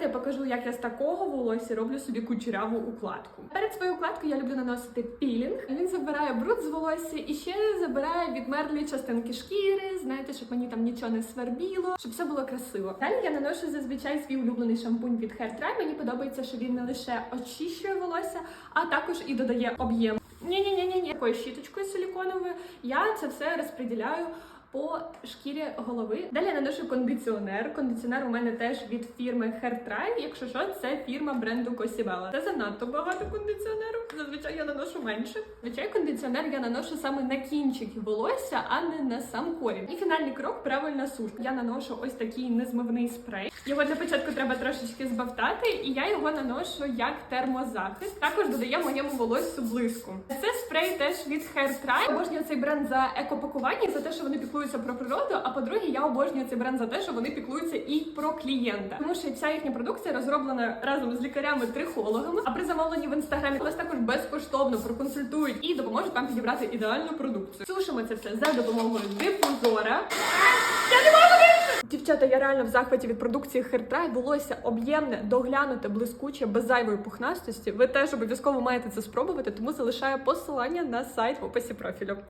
давайте я покажу, як я з такого волосся роблю собі кучеряву укладку. Перед своєю укладкою я люблю наносити пілінг. Він забирає бруд з волосся і ще забирає відмерлі частинки шкіри. Знаєте, щоб мені там нічого не свербіло, щоб все було красиво. Далі я наношу зазвичай свій улюблений шампунь від Hair Dry. Мені подобається, що він не лише очищує волосся, а також і додає об'єм. Ні, ні, ні, ні, ні. Такою щіточкою силіконовою я це все розподіляю по шкірі голови. Далі наношу кондиціонер. Кондиціонер у мене теж від фірми Hairdry. Якщо що, це фірма бренду Cosibella. Це занадто багато кондиціонеру. Зазвичай я наношу менше. Зазвичай кондиціонер я наношу саме на кінчики волосся, а не на сам корінь. І фінальний крок правильна сушка. Я наношу ось такий незмивний спрей. Його для початку треба трошечки збавтати, і я його наношу як термозахист. Також додає моєму волоссю блиску. Це спрей теж від Hair Dry. Обожнюю цей бренд за екопакування, за те, що вони піклуються про природу. А по-друге, я обожнюю цей бренд за те, що вони піклуються і про клієнта. Тому що вся їхня продукція розроблена разом з лікарями-трихологами. А при замовленні в інстаграмі вас також безкоштовно проконсультують і допоможуть вам підібрати ідеальну продукцію. Сушимо це все за допомогою дифузора. Я не можу! Дівчата, я реально в захваті від продукції Hairtry. Волосся об'ємне, доглянуте, блискуче, без зайвої пухнастості. Ви теж обов'язково маєте це спробувати, тому залишаю посилання на сайт в описі профілю.